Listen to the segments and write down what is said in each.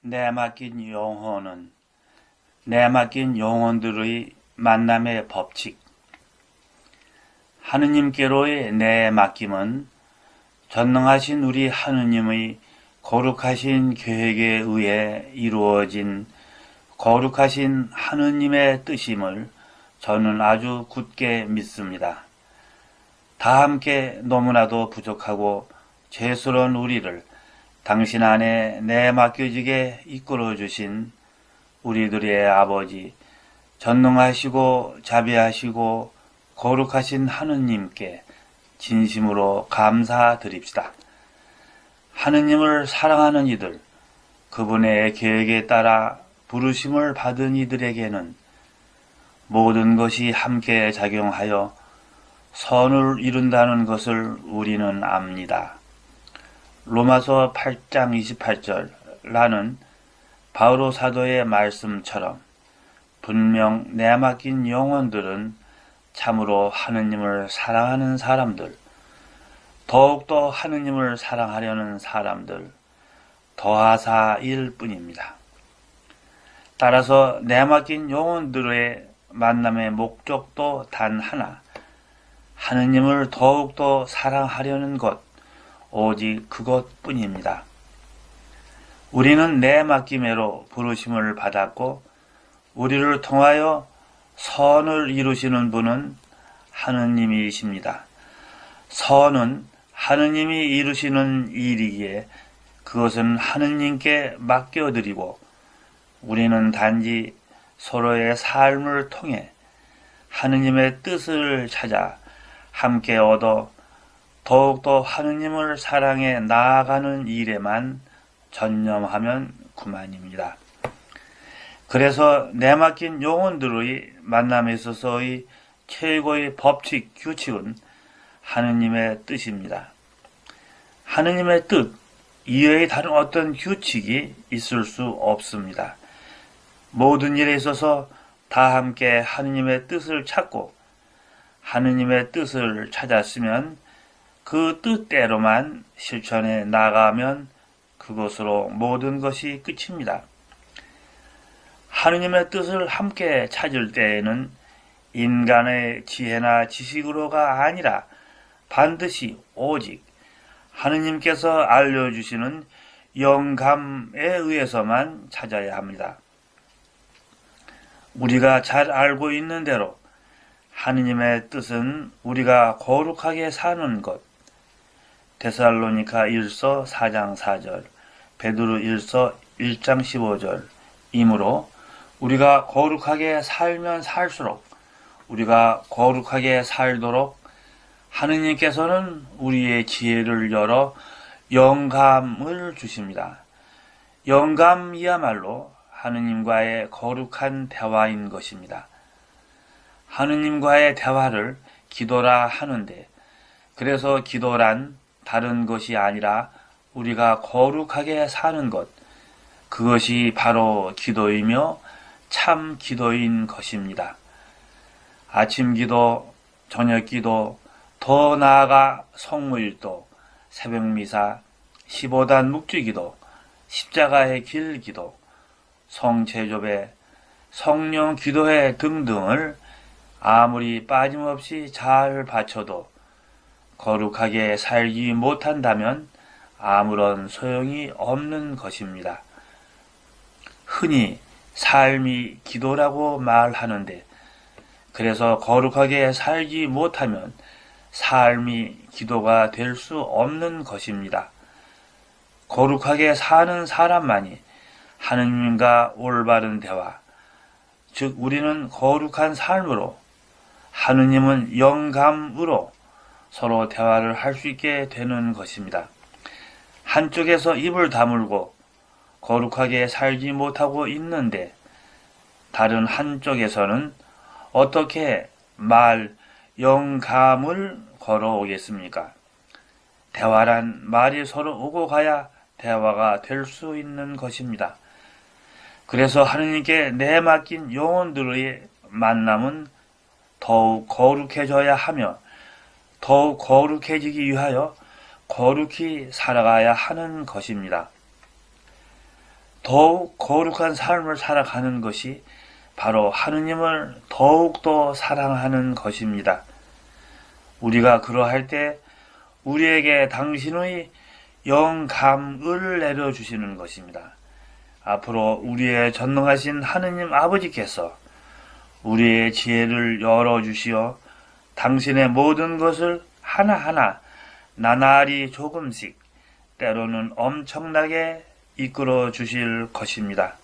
내 맡긴 영혼은 내 맡긴 영혼들의 만남의 법칙. 하느님께로의 내 맡김은 전능하신 우리 하느님의 거룩하신 계획에 의해 이루어진 거룩하신 하느님의 뜻임을 저는 아주 굳게 믿습니다. 다 함께 너무나도 부족하고 죄스러운 우리를 당신 안에 내 맡겨지게 이끌어 주신 우리들의 아버지, 전능하시고 자비하시고 거룩하신 하느님께 진심으로 감사드립시다. 하느님을 사랑하는 이들, 그분의 계획에 따라 부르심을 받은 이들에게는 모든 것이 함께 작용하여 선을 이룬다는 것을 우리는 압니다. 로마서 8장 28절 라는 바오로 사도의 말씀처럼 분명 내 맡긴 영혼들은 참으로 하느님을 사랑하는 사람들, 더욱더 하느님을 사랑하려는 사람들, 더하사일 뿐입니다. 따라서 내 맡긴 영혼들의 만남의 목적도 단 하나, 하느님을 더욱더 사랑하려는 것, 오직 그것뿐입니다. 우리는 내 맡김에로 부르심을 받았고, 우리를 통하여 선을 이루시는 분은 하느님이십니다. 선은 하느님이 이루시는 일이기에 그것은 하느님께 맡겨드리고 우리는 단지 서로의 삶을 통해 하느님의 뜻을 찾아 함께 얻어 더욱더 하느님을 사랑해 나아가는 일에만 전념하면 그만입니다. 그래서 내맡긴 영혼들의 만남에 있어서의 최고의 법칙, 규칙은 하느님의 뜻입니다. 하느님의 뜻 이외에 다른 어떤 규칙이 있을 수 없습니다. 모든 일에 있어서 다 함께 하느님의 뜻을 찾고 하느님의 뜻을 찾았으면 그 뜻대로만 실천해 나가면 그것으로 모든 것이 끝입니다. 하느님의 뜻을 함께 찾을 때에는 인간의 지혜나 지식으로가 아니라 반드시 오직 하느님께서 알려주시는 영감에 의해서만 찾아야 합니다. 우리가 잘 알고 있는 대로 하느님의 뜻은 우리가 거룩하게 사는 것. 데살로니카 1서 4장 4절, 베드로 1서 1장 15절 이므로 우리가 거룩하게 살면 살수록 우리가 거룩하게 살도록 하느님께서는 우리의 지혜를 열어 영감을 주십니다. 영감이야말로 하느님과의 거룩한 대화인 것입니다. 하느님과의 대화를 기도라 하는데 그래서 기도란 다른 것이 아니라 우리가 거룩하게 사는 것 그것이 바로 기도이며 참 기도인 것입니다. 아침 기도, 저녁 기도, 더 나아가 성모일도, 새벽 미사, 15단 묵주 기도, 십자가의 길 기도, 성제조배, 성령 기도회 등등을 아무리 빠짐없이 잘 바쳐도 거룩하게 살기 못한다면 아무런 소용이 없는 것입니다. 흔히 삶이 기도라고 말하는데 그래서 거룩하게 살지 못하면 삶이 기도가 될 수 없는 것입니다. 거룩하게 사는 사람만이 하느님과 올바른 대화, 즉 우리는 거룩한 삶으로 하느님은 영감으로 서로 대화를 할 수 있게 되는 것입니다. 한쪽에서 입을 다물고 거룩하게 살지 못하고 있는데 다른 한쪽에서는 어떻게 말 영감을 걸어오겠습니까? 대화란 말이 서로 오고 가야 대화가 될 수 있는 것입니다. 그래서 하느님께 내 맡긴 영혼들의 만남은 더욱 거룩해져야 하며 더욱 거룩해지기 위하여 거룩히 살아가야 하는 것입니다. 더욱 거룩한 삶을 살아가는 것이 바로 하느님을 더욱더 사랑하는 것입니다. 우리가 그러할 때 우리에게 당신의 영감을 내려주시는 것입니다. 앞으로 우리의 전능하신 하느님 아버지께서 우리의 지혜를 열어주시어 당신의 모든 것을 하나하나 나날이 조금씩 때로는 엄청나게 이끌어 주실 것입니다.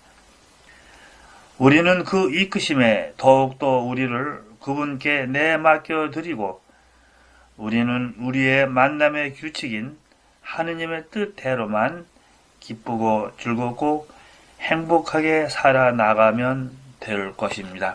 우리는 그 이끄심에 더욱더 우리를 그분께 내맡겨 드리고 우리는 우리의 만남의 규칙인 하느님의 뜻대로만 기쁘고 즐겁고 행복하게 살아나가면 될 것입니다.